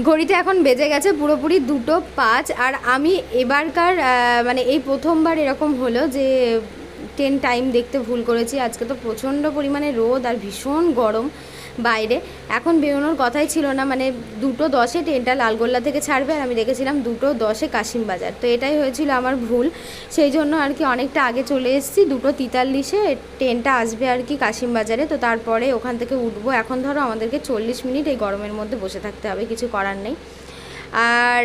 ঘড়িতে এখন বেজে গেছে পুরোপুরি দুটো পাঁচ। আর আমি এবারকার মানে এই প্রথমবার এরকম হলো যে টেন টাইম দেখতে ভুল করেছি। আজকে তো প্রচণ্ড পরিমাণে রোদ আর ভীষণ গরম। বাইরে। এখন বেরোনোর কথাই ছিল না মানে দুটো দশে ট্রেনটা লালগোল্লা থেকে ছাড়বে আর আমি দেখেছিলাম দুটো দশে কাশিম বাজার তো এটাই হয়েছিল আমার ভুল। সেই জন্য আর কি অনেকটা আগে চলে এসেছি, দুটো তিতাল্লিশে ট্রেনটা আসবে আর কি কাশিম বাজারে তো তারপরে ওখান থেকে উঠবো। এখন ধরো আমাদেরকে চল্লিশ মিনিট এই গরমের মধ্যে বসে থাকতে হবে, কিছু করার নেই। আর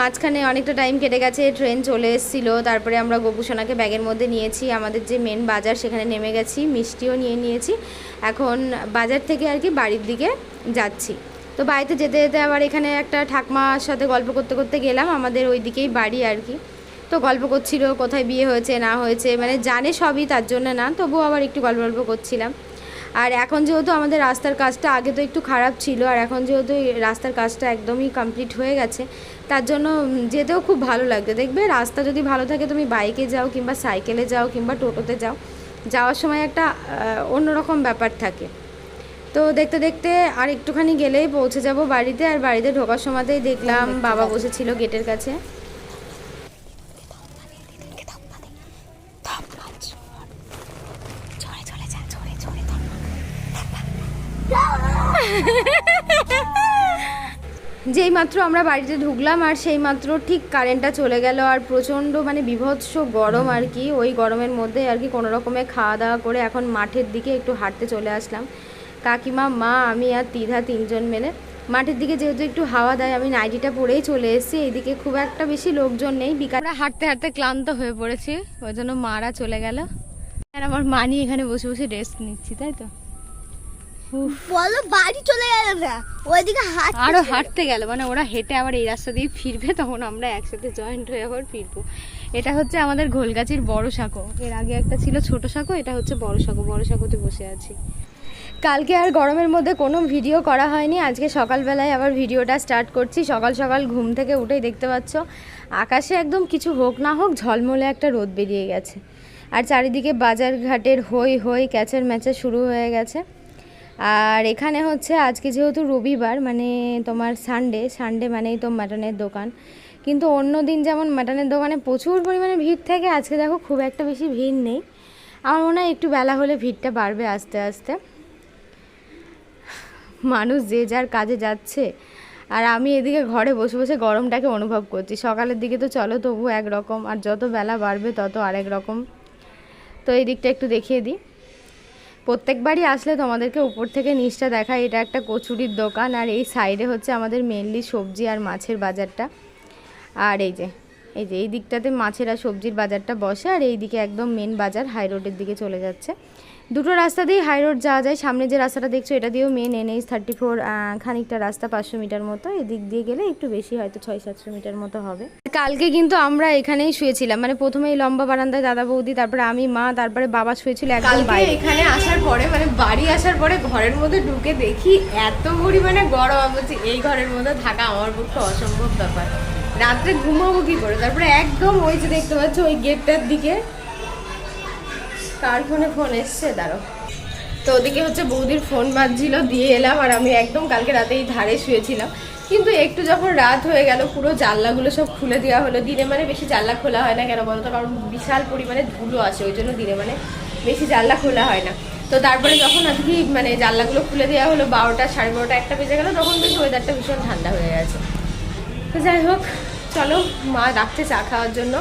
মাঝখানে অনেকটা টাইম কেটে গেছে ট্রেন চলে এসেছিল, তারপরে আমরা গোপুসোনাকে ব্যাগের মধ্যে নিয়েছি, আমাদের যে মেন বাজার সেখানে নেমে গেছি, মিষ্টিও নিয়ে নিয়েছি, এখন বাজার থেকে আর কি বাড়ির দিকে যাচ্ছি। তো বাড়িতে যেতে যেতে আবার এখানে একটা ঠাকমার সাথে গল্প করতে করতে গেলাম, আমাদের ওই দিকেই বাড়ি আর কি। তো গল্প করছিল, কোথায় বিয়ে হয়েছে, না হয়েছে মানে জানে সবই, তার জন্য না, তবুও আবার একটু গল্প গল্প করছিলাম। আর এখন যেহেতু আমাদের রাস্তার কাজটা আগে তো একটু খারাপ ছিল আর এখন যেহেতু রাস্তার কাজটা একদমই কমপ্লিট হয়ে গেছে তার জন্য যেতেও খুব ভালো লাগবে দেখবে রাস্তা যদি ভালো থাকে তুমি বাইকে যাও কিংবা সাইকেলে যাও কিংবা টোটোতে যাও যাওয়ার সময় একটা অন্যরকম ব্যাপার থাকে। তো দেখতে দেখতে আর একটুখানি গেলেই পৌঁছে যাব বাড়িতে আর বাড়িতে ঢোকার সময়তেই দেখলাম বাবা বসেছিল গেটের কাছে। যেই মাত্র আমরা বাড়িতে ঢুকলাম আর সেই মাত্র ঠিক কারেন্টটা চলে গেল আর প্রচণ্ড মানে বিভৎস গরম আর কি। ওই গরমের মধ্যে আর কি কোনো রকমে খাওয়া দাওয়া করে এখন মাঠের দিকে একটু হাঁটতে চলে আসলাম। কাকিমা, মা, আমি আর তিধা তিনজন মেলে। মাঠের দিকে যেহেতু একটু হাওয়া দেয়, আমি নাইটিটা পরেই চলে এসেছি। এইদিকে খুব একটা বেশি লোকজন নেই। বিকাল হাঁটতে হাঁটতে ক্লান্ত হয়ে পড়েছি। ওই জন্য মারা চলে গেল। আর আমার মা নিয়ে এখানে বসে বসে রেস্ট নিচ্ছি, তাই তো? বলো বাড়ি চলে গেল না। ওইদিকে হাত আরও হাঁটতে গেল মানে ওরা হেঁটে আবার এই রাস্তা দিয়ে ফিরবে তখন আমরা একসাথে জয়েন্ট হয়ে আবার ফিরবো। এটা হচ্ছে আমাদের ঘোলগাছির বড় সাঁকো। এর আগে একটা ছিল ছোট সাঁকো এটা হচ্ছে বড় সাঁকো। বড় সাঁকোতে বসে আছি। কালকে আর গরমের মধ্যে কোনো ভিডিও করা হয়নি। আজকে সকালবেলায় আবার ভিডিওটা স্টার্ট করছি। সকাল সকাল ঘুম থেকে উঠেই দেখতে পাচ্ছ আকাশে একদম কিছু হোক না হোক ঝলমলে একটা রোদ বেরিয়ে গেছে। আর চারিদিকে বাজার ঘাটের হই হই ক্যাচের ম্যাচে শুরু হয়ে গেছে। আর এখানে হচ্ছে আজকে যেহেতু রবিবার মানে তোমার সানডে সানডে মানেই তো মাটনের দোকান। কিন্তু অন্য দিন যেমন মাটনের দোকানে প্রচুর পরিমাণে ভিড় থাকে, আজকে দেখো খুব একটা বেশি ভিড় নেই। আমার মনে হয় একটু বেলা হলে ভিড়টা বাড়বে আস্তে আস্তে। মানুষ যে যার কাজে যাচ্ছে। আর আমি এদিকে ঘরে বসে বসে গরমটাকে অনুভব করছি। সকালের দিকে তো চলো তবু একরকম, আর যত বেলা বাড়বে তত আরেক রকম। তো এই দিকটা একটু দেখিয়ে দিই। প্রত্যেকবারই আসলে তোমাদেরকে উপর থেকে নিচটা দেখা, এটা একটা কচুরির দোকান। আর এই সাইডে হচ্ছে আমাদের মেনলি সবজি আর মাছের বাজারটা। আর এই যে এই যে, এই দিকটাতে মাছের আর সবজির বাজারটা বসে, আর এই দিকে একদম মেন বাজার হাই রোডের দিকে চলে যাচ্ছে। দুটো রাস্তা দিয়েই হাই রোড যাওয়া যায়। সামনে যে রাস্তাটা দেখছ, এটা দিয়েও মেন এনএইচ থার্টি ফোর খানিকটা রাস্তা পাঁচশো মিটার মতো। এদিক দিয়ে গেলে একটু বেশি হয়তো ছয় সাতশো মিটার মতো হবে। কালকে কিন্তু আমরা এখানেই শুয়েছিলাম। মানে প্রথমে এই লম্বা বারান্দায় দাদা বৌদি, তারপরে আমি, মা, তারপরে বাবা শুয়েছিল এখানে আসার পরে মানে বাড়ি আসার পরে ঘরের মধ্যে ঢুকে দেখি এত পরিমাণে গরম। বলছি, এই ঘরের মধ্যে থাকা আমার পক্ষে অসম্ভব ব্যাপার। রাত্রে ঘুমাবো কি করে? তারপরে একদম ওই যে দেখতে পাচ্ছ, ওই গেটটার দিকে কার ফোনে ফোন এসছে? দাঁড়ো তো ওদিকে হচ্ছে বৌদির ফোন বাজছিল, দিয়ে এলাম আর আমি একদম কালকে রাতে এই ধারে শুয়েছিলাম। কিন্তু একটু যখন রাত হয়ে গেল, পুরো জানলাগুলো সব খুলে দেওয়া হলো। দিনে মানে বেশি জানলা খোলা হয় না কেন বলতো? কারণ বিশাল পরিমাণে ধুলো আছে, ওই জন্য দিনে মানে বেশি জানলা খোলা হয় না। তো তারপরে যখন আর কি মানে জানলাগুলো খুলে দেওয়া হলো, বারোটা, সাড়ে বারোটা একটা বেজে গেলো, তখন বেশ ওয়েদারটা ভীষণ ঠান্ডা হয়ে গেছে। তো যাই হোক, চলো মা ডাকছে চা খাওয়ার জন্য।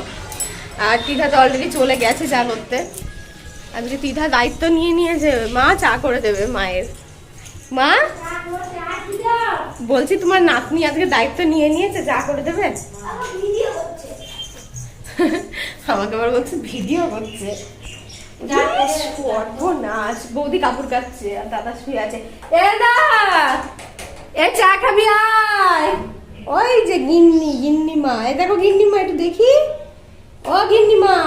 আর টিঠা তো অলরেডি চলে গেছে চা করতে। আজকে তিধা দায়িত্ব নিয়ে নিয়েছে মা চা করে দেবে মায়ের। মা? বলছি তোমার নাতনি আজকে দায়িত্ব নিয়ে নিয়েছে, চা করে দেবে? আমাকে আবার বলছে ভিডিও করছে। বৌদি কাচ্ছে আর আছে। এ দা! এ চা খাবি আয়! ওই যে গিন্নি গিন্নি মা দেখো গিন্নি মা একটু দেখি। ও গিন্নি মা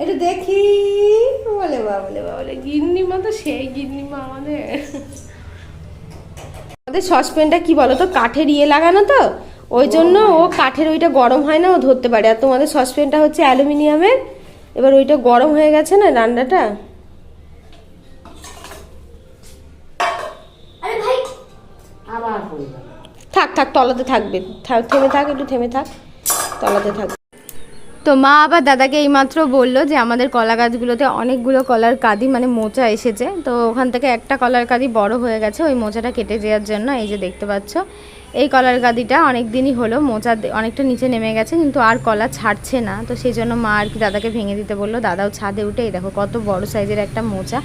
একটু দেখি। বলে বা বলে বা বলে গিন্নিমা তো সেই গিন্নিমা আমাদের। আমাদের সসপ্যানটা কি বলো তো কাঠের ইয়ে লাগানো তো। ওই জন্য ও কাঠের ওইটা গরম হয় না ও ধরতে পারে। আর তোমাদের সসপ্যানটা হচ্ছে অ্যালুমিনিয়ামের। এবার ওইটা গরম হয়ে গেছে না রান্নাটা? আবার থাক থাক তলাতে থাকবে। থাক থেমে থাক একটু থেমে থাক। তলাতে থাক। তো মা আবার দাদাকে এইমাত্র বলল যে আমাদের কলা গাছগুলোতে অনেকগুলো কলার কাঁদি মানে মোচা এসেছে। তো ওখান থেকে একটা কলার কাঁদি বড় হয়ে গেছে ওই মোচাটা কেটে দেওয়ার জন্য, এই যে দেখতে পাচ্ছ। এই কলার কাঁদিটা অনেক দিনই হলো, মোচা অনেকটা নিচে নেমে গেছে, কিন্তু আর কলা ছাড়ছে না। তো সেই জন্য মা আর কি দাদাকে ভেঙে দিতে বলল, দাদাও ছাদে উঠে এই দেখো কত বড় সাইজের একটা মোচা।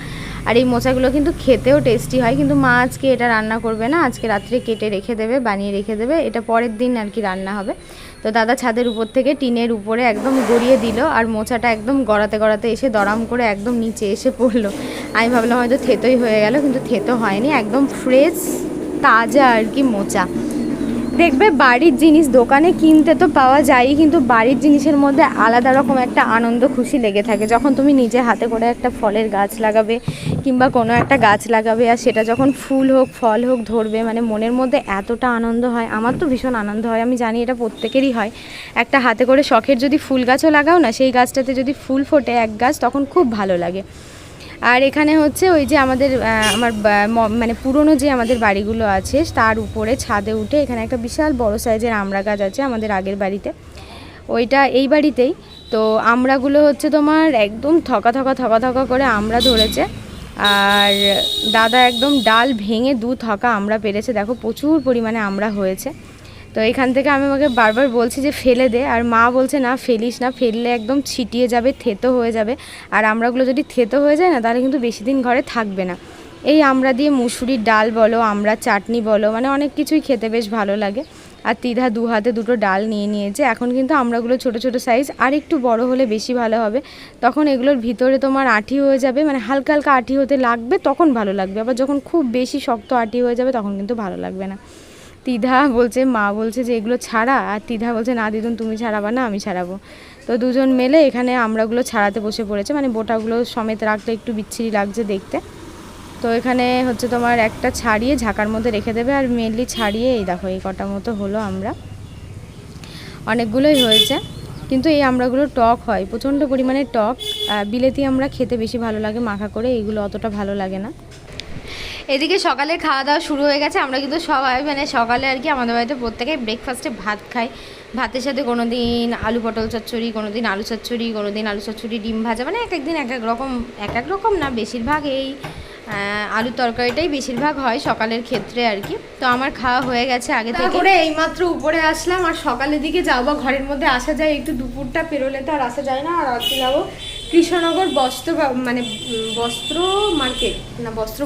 আর এই মোচাগুলো কিন্তু খেতেও টেস্টি হয়, কিন্তু মা আজকে এটা রান্না করবে না, আজকে রাত্রে কেটে রেখে দেবে, বানিয়ে রেখে দেবে, এটা পরের দিন আর কি রান্না হবে। তো দাদা ছাদের উপর থেকে টিনের উপরে একদম গড়িয়ে দিল আর মোচাটা একদম গড়াতে গড়াতে এসে দরাম করে একদম নিচে এসে পড়ল। আমি ভাবলাম হয়তো থেতোই হয়ে গেল, কিন্তু থেতো হয়নি, একদম ফ্রেশ তাজা আর কি মোচা। দেখবে বাড়ির জিনিস দোকানে কিনতে তো পাওয়া যায়ই, কিন্তু বাড়ির জিনিসের মধ্যে আলাদা রকম একটা আনন্দ, খুশি লেগে থাকে। যখন তুমি নিজে হাতে করে একটা ফলের গাছ লাগাবে কিংবা কোনো একটা গাছ লাগাবে আর সেটা যখন ফুল হোক, ফল হোক ধরবে মানে মনের মধ্যে এতটা আনন্দ হয়। আমার তো ভীষণ আনন্দ হয়, আমি জানি এটা প্রত্যেকেরই হয়। একটা হাতে করে শখের যদি ফুল গাছও লাগাও না, সেই গাছটাতে যদি ফুল ফোটে এক গাছ, তখন খুব ভালো লাগে। আর এখানে হচ্ছে ওই যে আমাদের আমার মানে পুরনো যে আমাদের বাড়িগুলো আছে, তার উপরে ছাদে উঠে এখানে একটা বিশাল বড় সাইজের আমড়া গাছ আছে আমাদের আগের বাড়িতে। ওইটা এই বাড়িতেই। তো আমড়াগুলো হচ্ছে তোমার একদম থকা থকা থকা থকা করে আমড়া ধরেছে। আর দাদা একদম ডাল ভেঙে দু থকা আমড়া পেরেছে। দেখো প্রচুর পরিমাণে আমড়া হয়েছে। তো এখান থেকে আমি আমাকে বারবার বলছি যে ফেলে দে, আর মা বলছে, না, ফেলিস না, ফেললে একদম ছিটিয়ে যাবে, থেতো হয়ে যাবে। আর আমরাগুলো যদি থেতো হয়ে যায় না, তাহলে কিন্তু বেশি দিন ঘরে থাকবে না। এই আমরা দিয়ে মুসুরির ডাল বলো, আমরা চাটনি বলো মানে অনেক কিছুই খেতে বেশ ভালো লাগে। আর তিধা দু হাতে দুটো ডাল নিয়ে নিয়েছে। এখন কিন্তু আমরাগুলো ছোট ছোট সাইজ আর একটু বড় হলে বেশি ভালো হবে। তখন এগুলোর ভিতরে তোমার আঠি হয়ে যাবে মানে হালকা হালকা আঠি হতে লাগবে, তখন ভালো লাগবে। আবার যখন খুব বেশি শক্ত আঠি হয়ে যাবে, তখন কিন্তু ভালো লাগবে না। তিধা বলছে, মা বলছে যে, এগুলো ছাড়া? আর তিধা বলছে, না দিদুন, তুমি ছাড়াবা না, আমি ছাড়াবো। তো দুজন মেলে এখানে আমরাগুলো ছাড়াতে বসে পড়েছে। মানে বোটাগুলো সমেত রাখলে একটু বিচ্ছিরি লাগছে দেখতে। তো এখানে হচ্ছে তোমার একটা ছাড়িয়ে ঝাঁকার মধ্যে রেখে দেবে। আর মেনলি ছাড়িয়ে এই দেখো, এই কটা মতো হলো আমরা। অনেকগুলোই হয়েছে। কিন্তু এই আমড়াগুলো টক হয়, প্রচণ্ড পরিমাণে টক। বিলেতি আমরা খেতে বেশি ভালো লাগে, মাখা করে। এইগুলো অতটা ভালো লাগে না। এদিকে সকালে খাওয়া দাওয়া শুরু হয়ে গেছে, আমরা কিন্তু সবাই মানে সকালে আর কি আমাদের বাড়িতে প্রত্যেকে ব্রেকফাস্টে ভাত খাই। ভাতের সাথে কোনো দিন আলু পটল চচ্চড়ি কোনো দিন আলু চচ্চড়ি কোনো দিন আলু চচ্চড়ি, ডিম ভাজা মানে এক এক দিন এক এক রকম, এক এক রকম না, বেশিরভাগ এই আলুর তরকারিটাই বেশিরভাগ হয় সকালের ক্ষেত্রে আর কি। তো আমার খাওয়া হয়ে গেছে আগে থেকে। করে এইমাত্র উপরে আসলাম, আর সকালের দিকে যাও বা ঘরের মধ্যে আসা যায়, একটু দুপুরটা পেরোলে তো আর আসা যায় না, আর আজকে যাব কৃষ্ণনগর বস্ত্র মানে বস্ত্র মার্কেট, না, বস্ত্র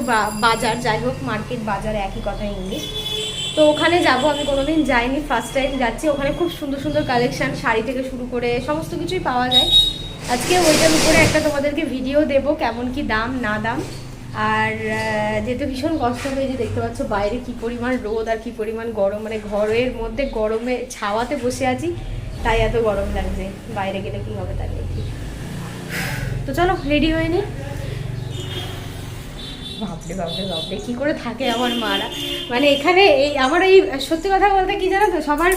বাজার, যাই হোক, মার্কেট, বাজার একই কথা ইংলিশ। তো ওখানে যাব, আমি কোনোদিন যাইনি ফার্স্ট টাইম যাচ্ছি। ওখানে খুব সুন্দর সুন্দর কালেকশান শাড়ি থেকে শুরু করে সমস্ত কিছুই পাওয়া যায়। আজকে ওইটার উপরে একটা তোমাদেরকে ভিডিও দেব, কেমন কি দাম, না দাম। আর যেহেতু ভীষণ কষ্ট হয়ে যে দেখতে পাচ্ছ, বাইরে কি পরিমাণ রোদ আর কি পরিমাণ গরম। মানে ঘরের মধ্যে গরমে ছাওয়াতে বসে আছি, তাই এত গরম লাগছে, বাইরে গেলে কি হবে ঠিক তো চলো রেডি হয়ে নি। বাপরে বাপরে বাপরে, কি করে থাকে আমার মারা? মানে এখানে এই, আমার এই, সত্যি কথা বলতে কি জানো তো, সবার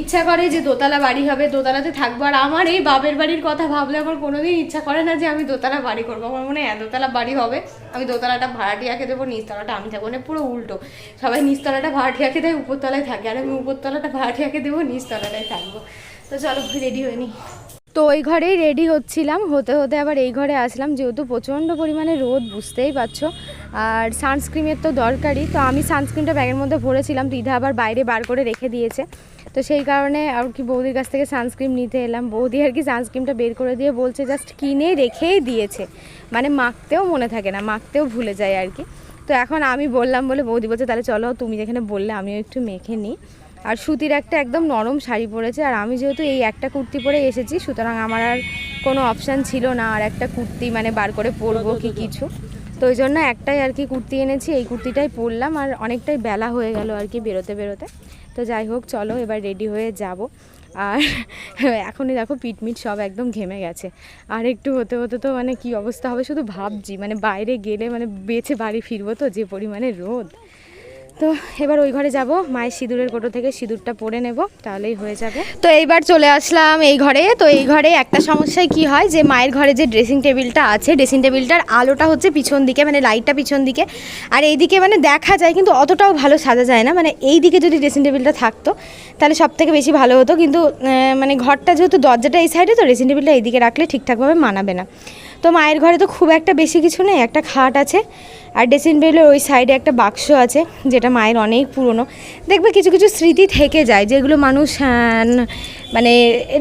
ইচ্ছা করে যে দোতলা বাড়ি হবে, দোতলাতে থাকব। আর আমার এই বাপের বাড়ির কথা ভাবলে আমার কোনোদিন ইচ্ছা করে না যে আমি দোতলা বাড়ি করব। আমার মনে হয় দোতলা বাড়ি হবে। আমি দোতলাটা ভাড়াটিয়াকে দেবো নিচতলাটা আমি থাকব। মানে পুরো উল্টো। সবাই নিচতলাটা ভাড়াটিয়াকে দেয়, উপরতলায় থাকে। আর আমি উপরতলাটা ভাড়াটিয়াকে দেবো নিচতলাটায় থাকব। তো চলো রেডি হয়ে নিই তো ওই ঘরেই রেডি হচ্ছিলাম। হতে হতে আবার এই ঘরে আসলাম। যেহেতু প্রচণ্ড পরিমাণে রোদ, বুঝতেই পারছ। আর সানস্ক্রিনের তো দরকারই। তো আমি সানস্ক্রিনটা ব্যাগের মধ্যে ভরেছিলাম। দিদা আবার বাইরে বার করে রেখে দিয়েছে। তো সেই কারণে আর কি বৌদির কাছ থেকে সানস্ক্রিন নিতে এলাম। বৌদি আর কি সানস্ক্রিনটা বের করে দিয়ে বলছে জাস্ট কিনে রেখেই দিয়েছে। মানে মাখতেও মনে থাকে না, মাখতেও ভুলে যায় আর কি। তো এখন আমি বললাম বলে বৌদি বলছে, তাহলে চলো, তুমি যেখানে বললে, আমিও একটু মেখে নিই। আর সুতির একটা একদম নরম শাড়ি পরেছে আর আমি যেহেতু এই একটা কুর্তি পরে এসেছি সুতরাং আমার আর কোনো অপশান ছিল না আর একটা কুর্তি মানে বার করে পরবো কি কিছু। তো ওই জন্য একটাই আর কি কুর্তি এনেছি এই কুর্তিটাই পরলাম আর অনেকটাই বেলা হয়ে গেল আর কি বেরোতে বেরোতে। তো যাই হোক চলো এবার রেডি হয়ে যাব। আর এখনই দেখো পিটমিট সব একদম ঘেমে গেছে। আর একটু হতে হতে তো মানে কি অবস্থা হবে শুধু ভাবছি মানে বাইরে গেলে মানে বেছে বাড়ি ফিরবো তো যে পরিমাণে রোদ। তো এবার ওই ঘরে যাব। মায়ের সিঁদুরের কোটো থেকে সিঁদুরটা পরে নেব, তাহলেই হয়ে যাবে। তো এইবার চলে আসলাম এই ঘরে। তো এই ঘরে একটা সমস্যায় কি হয় যে, মায়ের ঘরে যে ড্রেসিং টেবিলটা আছে ড্রেসিং টেবিলটার আলোটা হচ্ছে পিছন দিকে মানে লাইটটা পিছন দিকে। আর এইদিকে মানে দেখা যায়, কিন্তু অতটাও ভালো সাজা যায় না। মানে এই দিকে যদি ড্রেসিং টেবিলটা থাকতো, তাহলে সব থেকে বেশি ভালো হতো। কিন্তু মানে ঘরটা যেহেতু দরজাটা এই সাইডে তো ড্রেসিং টেবিলটা এইদিকে রাখলে ঠিকঠাকভাবে মানাবে না। তো মায়ের ঘরে তো খুব একটা বেশি কিছু নেই, একটা খাট আছে আর ড্রেসিং টেবিলের ওই সাইডে একটা বাক্স আছে, যেটা মায়ের অনেক পুরনো। দেখবে কিছু কিছু স্মৃতি থেকে যায়, যেগুলো মানুষ মানে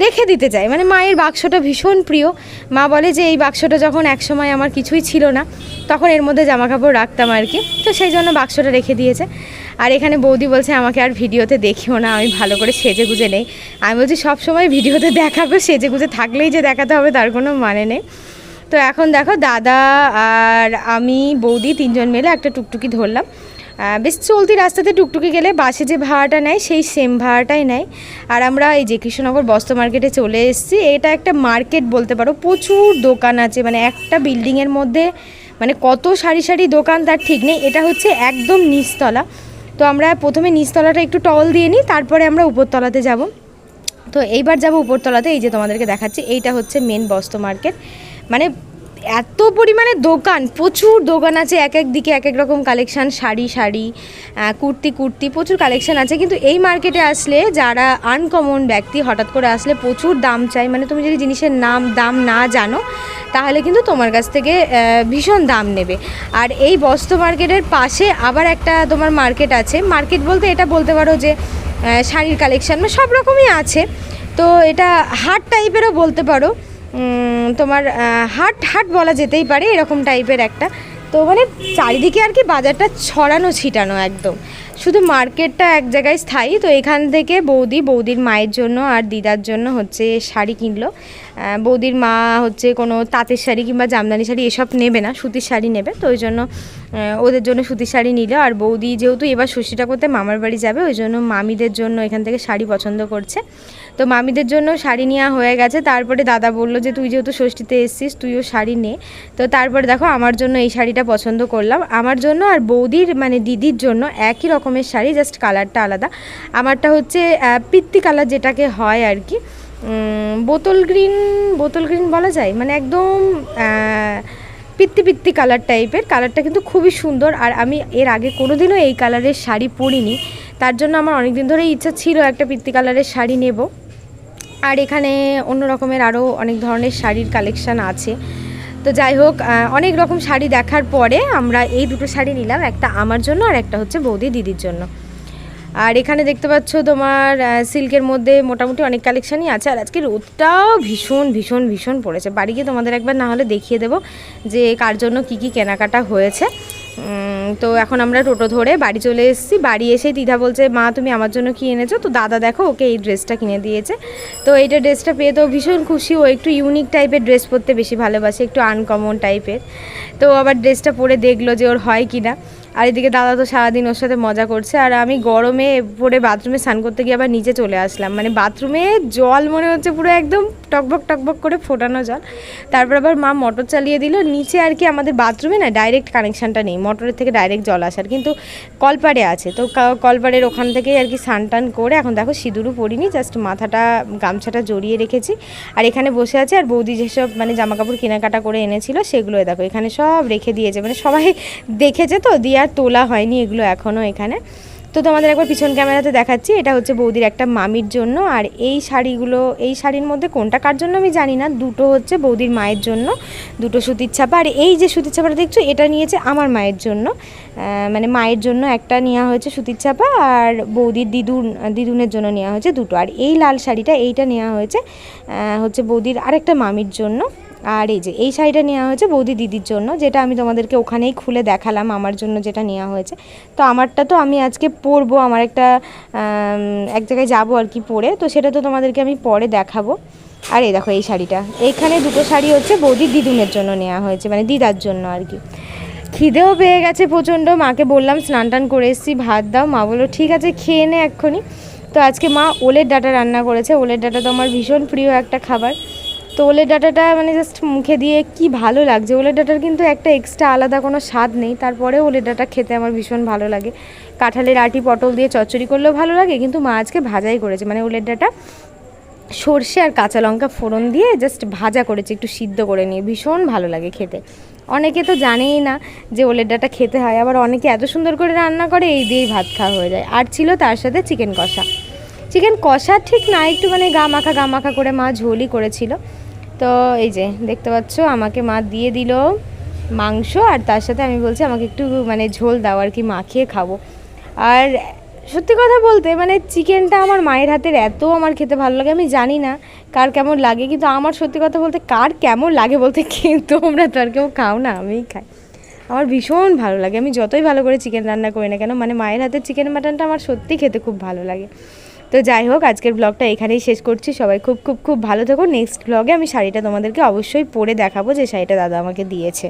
রেখে দিতে চায়। মানে মায়ের বাক্সটা ভীষণ প্রিয়। মা বলে যে, এই বাক্সটা যখন এক সময় আমার কিছুই ছিল না, তখন এর মধ্যে জামা কাপড় রাখতাম আর কি। তো সেই জন্য বাক্সটা রেখে দিয়েছে। আর এখানে বৌদি বলছে, আমাকে আর ভিডিওতে দেখিও না, আমি ভালো করে সেজে গুজে নেই। আমি বলছি সব সময় ভিডিওতে দেখাবে সেজে গুজে থাকলেই যে দেখাতে হবে, তার কোনো মানে নেই। তো এখন দেখো দাদা আর আমি বৌদি তিনজন মিলে একটা টুকটুকি ধরলাম। বেশ চলতি রাস্তাতে টুকটুকি গেলে বাসে যে ভাড়াটা নেয়, সেই সেম ভাড়াটাই নেয়। আর আমরা এই যে কৃষ্ণনগর বস্ত্র মার্কেটে চলে এসেছি, এটা একটা মার্কেট বলতে পারো, প্রচুর দোকান আছে। মানে একটা বিল্ডিংয়ের মধ্যে মানে কত সারি সারি দোকান, তার ঠিক নেই। এটা হচ্ছে একদম নিচতলা। তো আমরা প্রথমে নিচতলাটা একটু টল দিয়ে নিই, তারপরে আমরা উপরতলাতে যাব। তো এইবার যাব উপরতলাতে, এই যে তোমাদেরকে দেখাচ্ছি, এইটা হচ্ছে মেন বস্ত্র মার্কেট। মানে এত পরিমাণে দোকান, প্রচুর দোকান আছে, এক এক দিকে এক এক রকম কালেকশান শাড়ি শাড়ি কুর্তি কুর্তি, প্রচুর কালেকশান আছে। কিন্তু এই মার্কেটে আসলে যারা আনকমন ব্যক্তি হঠাৎ করে আসলে প্রচুর দাম চাই মানে তুমি যদি জিনিসের নাম, দাম না জানো, তাহলে কিন্তু তোমার কাছ থেকে ভীষণ দাম নেবে। আর এই বস্ত্র মার্কেটের পাশে আবার একটা তোমার মার্কেট আছে। মার্কেট বলতে এটা বলতে পারো যে শাড়ির কালেকশান মানে সব রকমই আছে। তো এটা হাট টাইপেরও বলতে পারো। তোমার হাট হাট বলা যেতেই পারে, এরকম টাইপের একটা। তো মানে চারিদিকে আর কি বাজারটা ছড়ানো, ছিটানো একদম। শুধু মার্কেটটা এক জায়গায় স্থায়ী, তো এখান থেকে বৌদি, বৌদির মায়ের জন্য আর দিদার জন্য হচ্ছে শাড়ি কিনলো। বৌদির মা হচ্ছে কোনো তাঁতের শাড়ি কিংবা জামদানি শাড়ি এসব নেবে না, সুতির শাড়ি নেবে, তো ওই জন্য ওদের জন্য সুতির শাড়ি নিল। আর বৌদি যেহেতু এবার ষষ্ঠীটা করতে মামার বাড়ি যাবে, ওই জন্য মামিদের জন্য এখান থেকে শাড়ি পছন্দ করছে। তো মামিদের জন্য শাড়ি নেওয়া হয়ে গেছে। তারপরে দাদা বলল যে, তুই যেহেতু ষষ্ঠীতে এসছিস, তুইও শাড়ি নে। তো তারপরে দেখো, আমার জন্য এই শাড়িটা পছন্দ করলাম। আমার জন্য আর বৌদির মানে দিদির জন্য একই রকমের শাড়ি, জাস্ট কালারটা আলাদা। আমারটা হচ্ছে পিত্তি কালার যেটাকে হয় আর কি। বোতল গ্রিন বোতল গ্রিন বলা যায়? মানে একদম পিত্তি পিত্তি কালার টাইপের। কালারটা কিন্তু খুবই সুন্দর। আর আমি এর আগে কোনোদিনও এই কালারের শাড়ি পরিনি। তার জন্য আমার অনেক দিন ধরেই ইচ্ছা ছিল একটা পিত্তি কালারের শাড়ি নেব। আর এখানে অন্য রকমের আরও অনেক ধরনের শাড়ির কালেকশান আছে। তো যাই হোক অনেক রকম শাড়ি দেখার পরে আমরা এই দুটো শাড়ি নিলাম, একটা আমার জন্য আর একটা হচ্ছে বৌদি দিদির জন্য। আর এখানে দেখতে পাচ্ছ তোমার সিল্কের মধ্যে মোটামুটি অনেক কালেকশানই আছে। আর আজকে রোদটাও ভীষণ ভীষণ ভীষণ পড়েছে। বাড়ি গিয়ে তোমাদের একবার না হলে দেখিয়ে দেবো যে কার জন্য কি কি কেনাকাটা হয়েছে। তো এখন আমরা টোটো ধরে বাড়ি চলে এসেছি। বাড়ি এসে দিধা বলছে, মা, তুমি আমার জন্য কি এনেছো? তো দাদা দেখো, ওকে এই ড্রেসটা কিনে দিয়েছে। তো এইটা ড্রেসটা পেয়ে তো ভীষণ খুশি। ও একটু ইউনিক টাইপের ড্রেস পরতে বেশি ভালোবাসে, একটু আনকমন টাইপের তো আবার ড্রেসটা পরে দেখল যে ওর হয় কি না আর এদিকে দাদা তো সারাদিন ওর সাথে মজা করছে, আর আমি গরমে পরে বাথরুমে স্নান করতে গিয়ে আবার নিচে চলে আসলাম। মানে বাথরুমে জল মনে হচ্ছে পুরো একদম টকবক টকবক করে ফোটানো জল। তারপর আবার মা মোটর চালিয়ে দিল, নিচে আর কি আমাদের বাথরুমে না ডাইরেক্ট কানেকশানটা নেই, মোটরের থেকে ডাইরেক্ট জল আসার। কিন্তু কলপাড়ে আছে, তো কলপাড়ের ওখান থেকেই আর কি স্নান টান করে এখন দেখো সিঁদুরও পরিনি জাস্ট মাথাটা, গামছাটা জড়িয়ে রেখেছি। আর এখানে বসে আছে আর বৌদি যেসব মানে জামা কাপড় কেনাকাটা করে এনেছিল সেগুলো দেখো, এখানে সব রেখে দিয়েছে। মানে সবাই দেখেছে তো, দিয়ে আর তোলা হয়নি এগুলো এখনও এখানে। তো তোমাদের একবার পিছন ক্যামেরাতে দেখাচ্ছি, এটা হচ্ছে বৌদির একটা মামির জন্য। আর এই শাড়িগুলো, এই শাড়ির মধ্যে কোনটা, কার জন্য আমি জানি না, দুটো হচ্ছে বৌদির মায়ের জন্য, দুটো সুতির ছাপা। আর এই যে সুতির ছাপাটা দেখছ, এটা নিয়েছে আমার মায়ের জন্য। মানে মায়ের জন্য একটা নেওয়া হয়েছে সুতির ছাপা, আর বৌদির দিদুন, দিদুনের জন্য নেওয়া হয়েছে দুটো। আর এই লাল শাড়িটা, এইটা নেওয়া হয়েছে হচ্ছে বৌদির আরেকটা মামির জন্য। আর এই যে, এই শাড়িটা নেওয়া হয়েছে বৌদি দিদির জন্য, যেটা আমি তোমাদেরকে ওখানেই খুলে দেখালাম, আমার জন্য যেটা নেওয়া হয়েছে। তো আমারটা তো আমি আজকে পরবো, আমার একটা এক জায়গায় যাব আর কি পরে, তো সেটা তো তোমাদেরকে আমি পরে দেখাবো। আর এই দেখো এই শাড়িটা, এইখানে দুটো শাড়ি হচ্ছে বৌদির দিদুনের জন্য নেওয়া হয়েছে মানে দিদার জন্য আর কি। খিদেও পেয়ে গেছে প্রচণ্ড, মাকে বললাম স্নান টান করে এসেছি, ভাত দাও, মা বলল, ঠিক আছে, খেয়ে নে এক্ষুনি। তো আজকে মা ওলের ডাটা রান্না করেছে, ওলের ডাটা তো আমার ভীষণ প্রিয় একটা খাবার। তো ওলের ডাটাটা মানে জাস্ট মুখে দিয়ে কি ভালো লাগছে? ওলের ডাটার কিন্তু একটা এক্সট্রা আলাদা কোনো স্বাদ নেই। তারপরে ওলের ডাটা খেতে আমার ভীষণ ভালো লাগে। কাঁঠালের আটি, পটল দিয়ে চচ্চড়ি করলেও ভালো লাগে, কিন্তু মা আজকে ভাজাই করেছে। মানে উলের ডাঁটা সর্ষে আর কাঁচা লঙ্কা ফোড়ন দিয়ে জাস্ট ভাজা করেছে, একটু সিদ্ধ করে নিয়ে। ভীষণ ভালো লাগে খেতে। অনেকে তো জানেই না যে ওলের ডাঁটা খেতে হয়। আবার অনেকে এত সুন্দর করে রান্না করে, এই দিয়েই ভাত খাওয়া হয়ে যায়। আর ছিল তার সাথে চিকেন কষা। চিকেন কষা ঠিক না, একটু মানে গা মাখা গা মাখা করে মা ঝোলই করেছিল। তো এই যে, দেখতে পাচ্ছ, আমাকে মা দিয়ে দিল মাংস আর তার সাথে আমি বলছি, আমাকে একটু মানে ঝোল দাও আর কি মাখিয়ে খাব। আর সত্যি কথা বলতে মানে চিকেনটা আমার মায়ের হাতের এত আমার খেতে ভালো লাগে, আমি জানি না কার কেমন লাগে, কিন্তু আমার সত্যি কথা বলতে কার কেমন লাগে বলতে কিন্তু আমরা তো আর কেউ খাও না, আমিই খাই। আমার ভীষণ ভালো লাগে, আমি যতই ভালো করে চিকেন রান্না করি না কেন মানে মায়ের হাতের চিকেন, মাটনটা আমার সত্যি খেতে খুব ভালো লাগে। তো যাই হোক, আজকের ব্লগটা এখানেই শেষ করছি। সবাই খুব খুব খুব ভালো থাকো। নেক্সট ব্লগে আমি শাড়িটা তোমাদেরকে অবশ্যই পরে দেখাবো যে শাড়িটা দাদা আমাকে দিয়েছে।